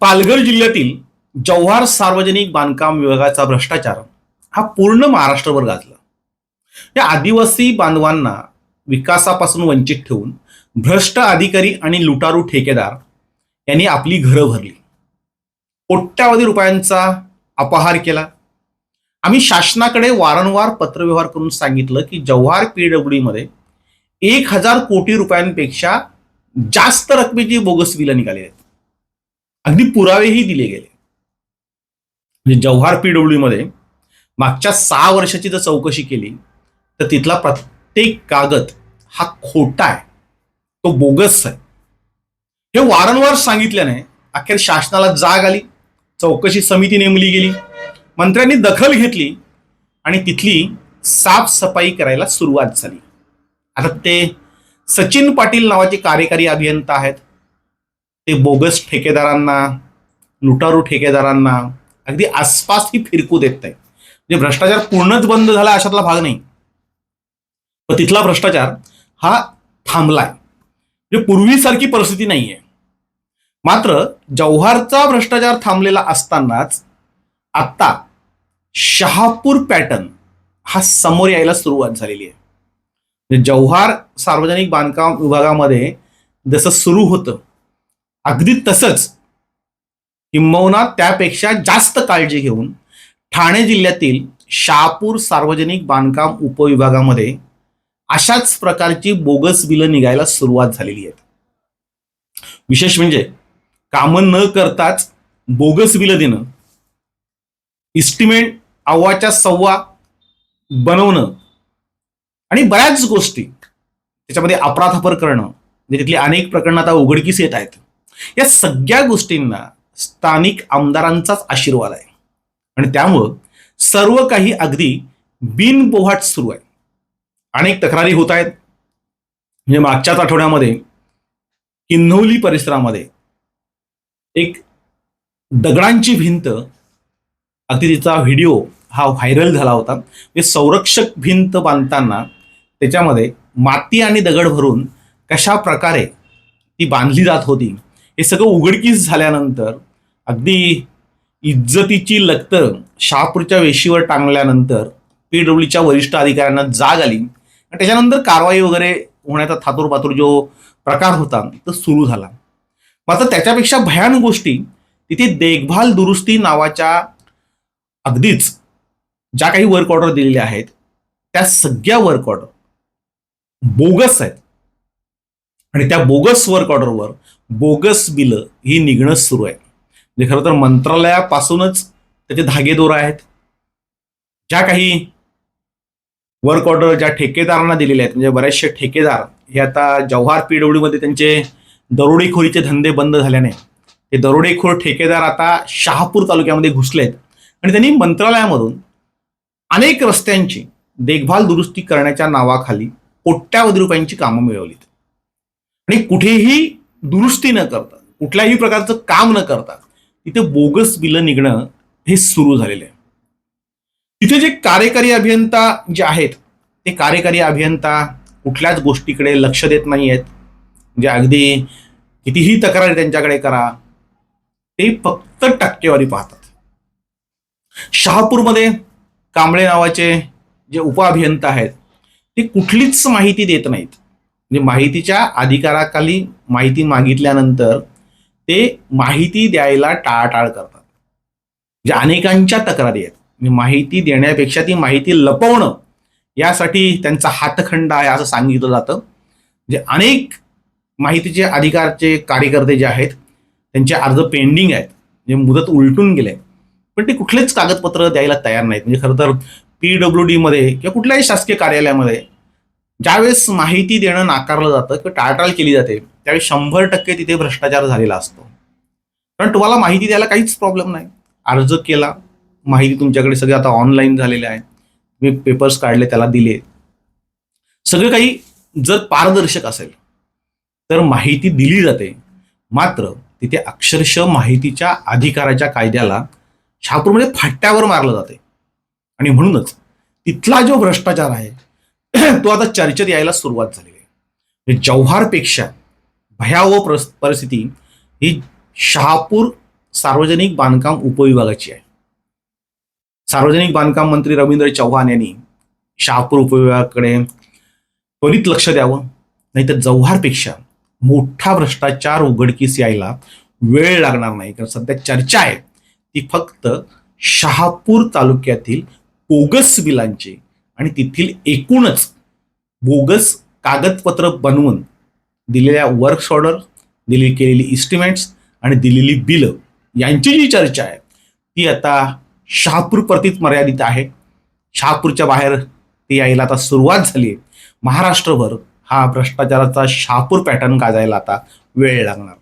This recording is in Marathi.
पालघर जिल्ह्यातील जव्हार सार्वजनिक बांधकाम विभागाचा भ्रष्टाचार हा पूर्ण महाराष्ट्रभर गाजला. या आदिवासी बांधवांना विकासापासून वंचित ठेवून भ्रष्ट अधिकारी आणि लुटारू ठेकेदार यांनी आपली घरं भरली. कोट्यावधी रुपयांचा अपहार केला. आम्ही शासनाकडे वारंवार पत्रव्यवहार करून सांगितलं की जव्हार पीडब्ल्यूडीमध्ये एक हजार कोटी रुपयांपेक्षा जास्त रकमेची बोगस बिलं निघाली आहेत. अगदी पुरावेही दिले गेले. म्हणजे जव्हार पीडब्ल्यू मध्ये मागच्या सहा वर्षाची जर चौकशी केली तर तिथला प्रत्येक कागद हा खोटा आहे. तो बोगस आहे. हे वारंवार सांगितल्याने अखेर शासनाला जाग आली चौकशी समिती नेमली गेली मंत्र्यांनी दखल घेतली आणि तिथली साफसफाई करायला सुरुवात झाली. आता ते सचिन पाटील नावाचे कार्यकारी अभियंता आहेत. ते बोगस ठेकेदारांना लुटारू ठेकेदारांना अगदी आसपास ही फिरकू देत नाही म्हणजे भ्रष्टाचार पूर्णच बंद झाला अशातला भाग नाही. पण तिथला भ्रष्टाचार हा थांबलाय. म्हणजे पूर्वीसारखी परिस्थिती नाहीये. मात्र जव्हारचा भ्रष्टाचार थांबलेला असतानाच आता शहापूर पॅटर्न हा समोर यायला सुरुवात झालेली आहे. जव्हार सार्वजनिक बांधकाम विभागामध्ये जसं सुरू होतं अगदी तसंच किंबहुना त्यापेक्षा जास्त काळजी घेऊन ठाणे जिल्ह्यातील शहापूर सार्वजनिक बांधकाम उपविभागामध्ये अशाच प्रकारची बोगस बिलं निघायला सुरुवात झालेली आहेत. विशेष म्हणजे कामं न करताच बोगस बिलं देणं इस्टिमेट अव्वाच्या सव्वा बनवणं आणि बऱ्याच गोष्टी त्याच्यामध्ये अपराधापर करणं म्हणजे तिथली अनेक प्रकरणं आता उघडकीस येत आहेत. या सगळ्या गोष्टींना स्थानिक आमदारांचाच आशीर्वाद आहे. आणि त्यामुळं सर्व काही अगदी बिनबोहाट सुरू आहे. अनेक तक्रारी होत आहेत. म्हणजे मागच्याच आठवड्यामध्ये किन्हवली परिसरामध्ये एक दगडांची भिंत अगदी तिचा व्हिडिओ हा व्हायरल झाला होता. म्हणजे संरक्षक भिंत बांधताना त्याच्यामध्ये माती आणि दगड भरून कशा प्रकारे ती बांधली जात होती हे सगळं उघडकीस झाल्यानंतर अगदी इज्जतीची लक्त शहापूरच्या वेशीवर टांगल्यानंतर पीडब्ल्यूच्या वरिष्ठ अधिकाऱ्यांना जाग आली. आणि त्याच्यानंतर कारवाई वगैरे होण्याचा थातूर पातूर जो प्रकार होता तो सुरू झाला. मात्र त्याच्यापेक्षा भयान गोष्टी तिथे देखभाल दुरुस्ती नावाच्या अगदीच ज्या काही वर्क ऑर्डर दिलेल्या आहेत त्या सगळ्या वर्क ऑर्डर बोगस आहेत. आणि त्या बोगस वर्क ऑर्डरवर बोगस बिलं ही निघणं सुरू आहे. म्हणजे खरं तर मंत्रालयापासूनच त्याचे धागेदोर आहेत. ज्या काही वर्क ऑर्डर ज्या ठेकेदारांना दिलेले आहेत म्हणजे बरेचसे ठेकेदार हे आता जव्हार पीडब्ल्यूमध्ये त्यांचे दरोडेखोरीचे धंदे बंद झाल्याने ते दरोडेखोर ठेकेदार आता शहापूर तालुक्यामध्ये घुसले आहेत आणि त्यांनी मंत्रालयामधून अनेक रस्त्यांची देखभाल दुरुस्ती करण्याच्या नावाखाली कोट्यावधी रुपयांची कामं मिळवलीत. आणि कुठेही दुरुस्ती न करता कुठल्याही प्रकारचं काम न करता तिथे बोगस बिलं निघणं हे सुरू झालेलं आहे. तिथे जे कार्यकारी अभियंता जे आहेत ते कार्यकारी अभियंता कुठल्याच गोष्टीकडे लक्ष देत नाही आहेत म्हणजे अगदी कितीही तक्रारी त्यांच्याकडे करा ते फक्त टक्केवारी पाहतात. शहापूरमध्ये कांबळे नावाचे जे उपअभियंता आहेत ते कुठलीच माहिती देत नाहीत. म्हणजे माहितीच्या अधिकाराखाली माहिती मागितल्यानंतर ते माहिती द्यायला टाळाटाळ करतात. म्हणजे अनेकांच्या तक्रारी आहेत. म्हणजे माहिती देण्यापेक्षा ती माहिती लपवणं यासाठी त्यांचा हातखंड आहे असं सांगितलं जातं. म्हणजे अनेक माहितीचे अधिकारचे कार्यकर्ते जे आहेत त्यांचे अर्ज पेंडिंग आहेत. म्हणजे मुदत उलटून गेले पण ते कुठलेच कागदपत्र द्यायला तयार नाहीत. म्हणजे खरं तर पी डब्ल्यू डीमध्ये किंवा कुठल्याही शासकीय कार्यालयामध्ये ज्यावेळेस माहिती देणं नाकारलं जातं किंवा टाळटाळ केली जाते त्यावेळेस शंभर टक्के तिथे भ्रष्टाचार झालेला असतो. कारण तुम्हाला माहिती द्यायला काहीच प्रॉब्लेम नाही. अर्ज केला माहिती तुमच्याकडे सगळे आता ऑनलाईन झालेले आहे. तुम्ही पेपर्स काढले त्याला दिले. सगळं काही जर पारदर्शक असेल तर माहिती दिली जाते. मात्र तिथे अक्षरशः माहितीच्या अधिकाराच्या कायद्याला छापूरमध्ये फाट्यावर मारलं जाते. आणि म्हणूनच तिथला जो भ्रष्टाचार आहे तो आता चर्चेत यायला सुरुवात झालेली आहे. म्हणजे जव्हारपेक्षा भयावह परिस्थिती ही शहापूर सार्वजनिक बांधकाम उपविभागाची आहे. सार्वजनिक बांधकाम मंत्री रवींद्र चव्हाण यांनी शहापूर उपविभागाकडे त्वरित लक्ष द्यावं नाहीतर जव्हारपेक्षा मोठा भ्रष्टाचार उघडकीस यायला वेळ लागणार नाही. कारण सध्या चर्चा आहे ती फक्त शहापूर तालुक्यातील बोगस बिलांची आणि तेथील एकूणच बोगस कागदपत्र बनवून दिलेल्या वर्क्स ऑर्डर दिली केलेली इस्टिमेट्स आणि दिलेली बिलं यांची जी चर्चा आहे ती आता शहापूरपर्यंत मर्यादित आहे. शहापूरच्या बाहेर ती यायला आता सुरुवात झाली आहे. महाराष्ट्रभर हा भ्रष्टाचाराचा शहापूर पॅटर्न गाजायला आता वेळ लागणार.